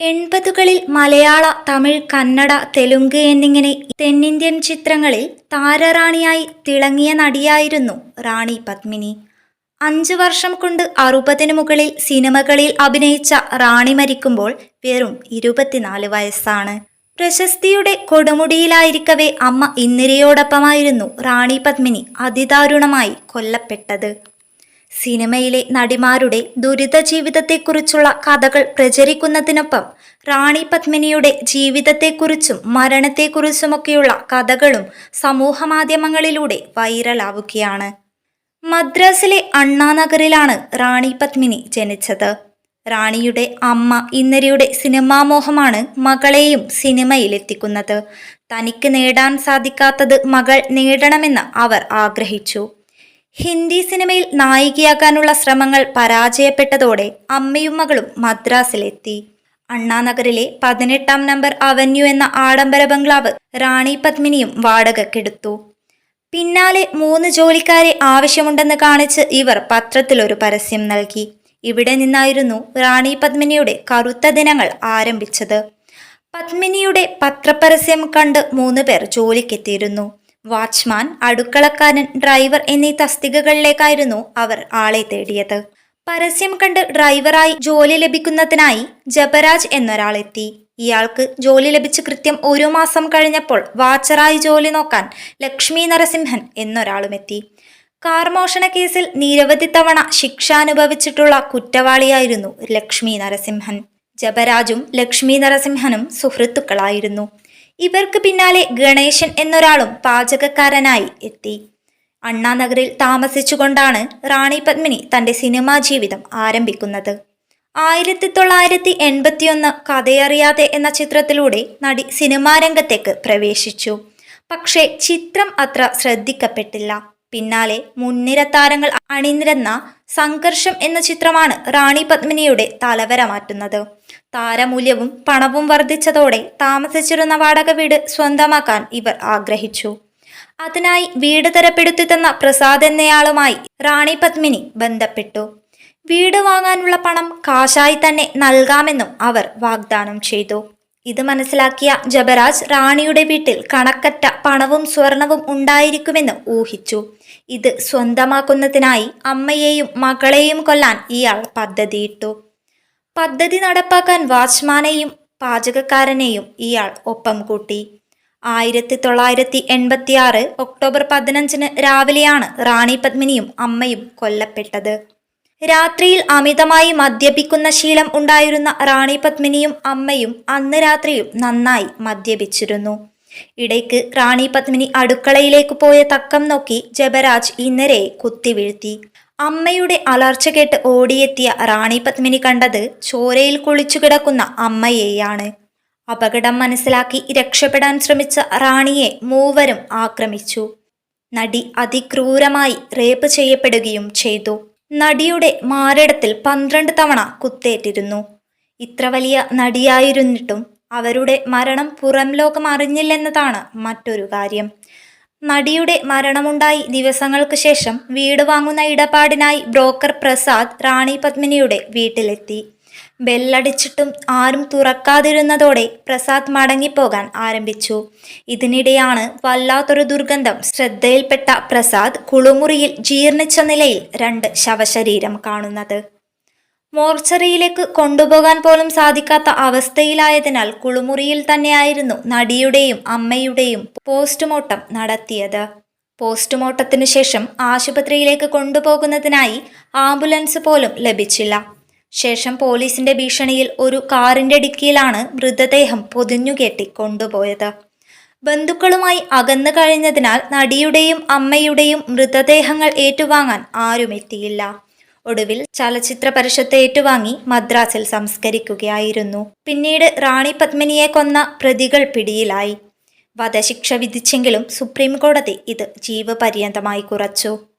എൺപതുകളിൽ മലയാള തമിഴ് കന്നഡ തെലുങ്ക് എന്നിങ്ങനെ തെന്നിന്ത്യൻ ചിത്രങ്ങളിൽ താരറാണിയായി തിളങ്ങിയ നടിയായിരുന്നു റാണി പത്മിനി. അഞ്ചു വർഷം കൊണ്ട് അറുപതിനു മുകളിൽ സിനിമകളിൽ അഭിനയിച്ച റാണി മരിക്കുമ്പോൾ വെറും ഇരുപത്തിനാല് വയസ്സാണ്. പ്രശസ്തിയുടെ കൊടുമുടിയിലായിരിക്കവേ അമ്മ ഇന്ദിരയോടൊപ്പമായിരുന്നു റാണി പത്മിനി അതിദാരുണമായി കൊല്ലപ്പെട്ടത്. സിനിമയിലെ നടിമാരുടെ ദുരിത ജീവിതത്തെക്കുറിച്ചുള്ള കഥകൾ പ്രചരിക്കുന്നതിനൊപ്പം റാണി പത്മിനിയുടെ ജീവിതത്തെക്കുറിച്ചും മരണത്തെക്കുറിച്ചുമൊക്കെയുള്ള കഥകളും സമൂഹമാധ്യമങ്ങളിലൂടെ വൈറലാവുകയാണ്. മദ്രാസിലെ അണ്ണാനഗറിലാണ് റാണി പത്മിനി ജനിച്ചത്. റാണിയുടെ അമ്മ ഇന്ദിരയുടെ സിനിമാമോഹമാണ് മകളെയും സിനിമയിലെത്തിക്കുന്നത്. തനിക്ക് നേടാൻ സാധിക്കാത്തത് മകൾ നേടണമെന്ന് അവർ ആഗ്രഹിച്ചു. ഹിന്ദി സിനിമയിൽ നായികയാകാനുള്ള ശ്രമങ്ങൾ പരാജയപ്പെട്ടതോടെ അമ്മയും മകളും മദ്രാസിലെത്തി. അണ്ണാനഗറിലെ പതിനെട്ടാം നമ്പർ അവന്യൂ എന്ന ആഡംബര ബംഗ്ലാവ് റാണി പത്മിനിയും വാടകക്കെടുത്തു പിന്നാലെ മൂന്ന് ജോലിക്കാരെ ആവശ്യമുണ്ടെന്ന് കാണിച്ച് ഇവർ പത്രത്തിലൊരു പരസ്യം നൽകി. ഇവിടെ നിന്നായിരുന്നു റാണി പത്മിനിയുടെ കറുത്ത ദിനങ്ങൾ ആരംഭിച്ചത്. പത്മിനിയുടെ പത്രപരസ്യം കണ്ട് മൂന്ന് പേർ ജോലിക്കെത്തിയിരുന്നു. വാച്ച്മാൻ അടുക്കളക്കാരൻ ഡ്രൈവർ എന്നീ തസ്തികകളിലേക്കായിരുന്നു അവർ ആളെ തേടിയത്. പരസ്യം കണ്ട് ഡ്രൈവറായി ജോലി ലഭിക്കുന്നതിനായി ജബരാജ് എന്നൊരാളെത്തി. ഇയാൾക്ക് ജോലി ലഭിച്ച് കൃത്യം ഒരു മാസം കഴിഞ്ഞപ്പോൾ വാച്ചറായി ജോലി നോക്കാൻ ലക്ഷ്മി നരസിംഹൻ എന്നൊരാളുമെത്തി. കാർ മോഷണ കേസിൽ നിരവധി തവണ ശിക്ഷ അനുഭവിച്ചിട്ടുള്ള കുറ്റവാളിയായിരുന്നു ലക്ഷ്മി നരസിംഹൻ. ജബരാജും ലക്ഷ്മി നരസിംഹനും സുഹൃത്തുക്കളായിരുന്നു. ഇവർക്ക് പിന്നാലെ ഗണേശൻ എന്നൊരാളും പാചകക്കാരനായി എത്തി. അണ്ണാനഗറിൽ താമസിച്ചുകൊണ്ടാണ് റാണി പത്മിനി തന്റെ സിനിമാ ജീവിതം ആരംഭിക്കുന്നത്. ആയിരത്തി തൊള്ളായിരത്തി എൺപത്തിയൊന്ന് കഥയറിയാതെ എന്ന ചിത്രത്തിലൂടെ നടി സിനിമാ രംഗത്തേക്ക് പ്രവേശിച്ചു. പക്ഷേ ചിത്രം അത്ര ശ്രദ്ധിക്കപ്പെട്ടില്ല. പിന്നാലെ മുൻനിര താരങ്ങൾ അണിനിരന്ന സംഘർഷം എന്ന ചിത്രമാണ് റാണി പത്മിനിയുടെ തലവര മാറ്റുന്നത്. താരമൂല്യവും പണവും വർദ്ധിച്ചതോടെ താമസിച്ചിരുന്ന വാടക വീട് സ്വന്തമാക്കാൻ ഇവർ ആഗ്രഹിച്ചു. അതിനായി വീട് തരപ്പെടുത്തി തന്ന പ്രസാദ് എന്നയാളുമായി റാണി പത്മിനി ബന്ധപ്പെട്ടു. വീട് വാങ്ങാനുള്ള പണം കാശായി തന്നെ നൽകാമെന്നും അവർ വാഗ്ദാനം ചെയ്തു. ഇത് മനസ്സിലാക്കിയ ജബരാജ് റാണിയുടെ വീട്ടിൽ കണക്കറ്റ പണവും സ്വർണവും ഉണ്ടായിരിക്കുമെന്ന് ഊഹിച്ചു. ഇത് സ്വന്തമാക്കുന്നതിനായി അമ്മയെയും മകളെയും കൊല്ലാൻ ഇയാൾ പദ്ധതിയിട്ടു. പദ്ധതി നടപ്പാക്കാൻ വാച്ച്മാനെയും പാചകക്കാരനെയും ഇയാൾ ഒപ്പം കൂട്ടി. ആയിരത്തി തൊള്ളായിരത്തി എൺപത്തി ആറ് ഒക്ടോബർ പതിനഞ്ചിന് രാവിലെയാണ് റാണി പത്മിനിയും അമ്മയും കൊല്ലപ്പെട്ടത്. രാത്രിയിൽ അമിതമായി മദ്യപിക്കുന്ന ശീലം ഉണ്ടായിരുന്ന റാണി പത്മിനിയും അമ്മയും അന്ന് രാത്രിയും നന്നായി മദ്യപിച്ചിരുന്നു. ഇടയ്ക്ക് റാണി പത്മിനി അടുക്കളയിലേക്ക് പോയ തക്കം നോക്കി ജബരാജ് ഇന്നരെ കുത്തിവീഴ്ത്തി അമ്മയുടെ അലർച്ച കേട്ട് ഓടിയെത്തിയ റാണി പത്മിനി കണ്ടത് ചോരയിൽ കുളിച്ചു കിടക്കുന്ന അമ്മയെയാണ്. അപകടം മനസ്സിലാക്കി രക്ഷപ്പെടാൻ ശ്രമിച്ച റാണിയെ മൂവരും ആക്രമിച്ചു. നടി അതിക്രൂരമായി റേപ്പ് ചെയ്യപ്പെടുകയും ചെയ്തു. നടിയുടെ മാരടത്തിൽ പന്ത്രണ്ട് തവണ കുത്തേറ്റിരുന്നു. ഇത്ര വലിയ നടിയായിരുന്നിട്ടും അവരുടെ മരണം പുറം ലോകം അറിഞ്ഞില്ലെന്നതാണ് മറ്റൊരു കാര്യം. നടിയുടെ മരണമുണ്ടായി ദിവസങ്ങൾക്ക് ശേഷം വീട് വാങ്ങുന്ന ഇടപാടിനായി ബ്രോക്കർ പ്രസാദ് റാണി പത്മിനിയുടെ വീട്ടിലെത്തി. ബെല്ലടിച്ചിട്ടും ആരും തുറക്കാതിരുന്നതോടെ പ്രസാദ് മടങ്ങിപ്പോകാൻ ആരംഭിച്ചു. ഇതിനിടെയാണ് വല്ലാത്തൊരു ദുർഗന്ധം ശ്രദ്ധയിൽപ്പെട്ട പ്രസാദ് കുളിമുറിയിൽ ജീർണിച്ച നിലയിൽ രണ്ട് ശവശരീരം കാണുന്നത്. മോർച്ചറിയിലേക്ക് കൊണ്ടുപോകാൻ പോലും സാധിക്കാത്ത അവസ്ഥയിലായതിനാൽ കുളിമുറിയിൽ തന്നെയായിരുന്നു നടിയുടെയും അമ്മയുടെയും പോസ്റ്റ്മോർട്ടം നടത്തിയത്. പോസ്റ്റ്മോർട്ടത്തിനു ശേഷം ആശുപത്രിയിലേക്ക് കൊണ്ടുപോകുന്നതിനായി ആംബുലൻസ് പോലും ലഭിച്ചില്ല. ശേഷം പോലീസിന്റെ ഭീഷണിയിൽ ഒരു കാറിന്റെ ഡിക്കിയിലാണ് മൃതദേഹം പൊതിഞ്ഞുകെട്ടി കൊണ്ടുപോയത്. ബന്ധുക്കളുമായി അകന്നു കഴിഞ്ഞതിനാൽ നടിയുടെയും അമ്മയുടെയും മൃതദേഹങ്ങൾ ഏറ്റുവാങ്ങാൻ ആരും എത്തിയില്ല ഒടുവിൽ ചലച്ചിത്ര പരിഷത്ത് ഏറ്റുവാങ്ങി മദ്രാസിൽ സംസ്കരിക്കുകയായിരുന്നു. പിന്നീട് റാണി പത്മിനിയെ കൊന്ന പ്രതികൾ പിടിയിലായി. വധശിക്ഷ വിധിച്ചെങ്കിലും സുപ്രീം കോടതി ഇത് ജീവപര്യന്തമായി കുറച്ചു.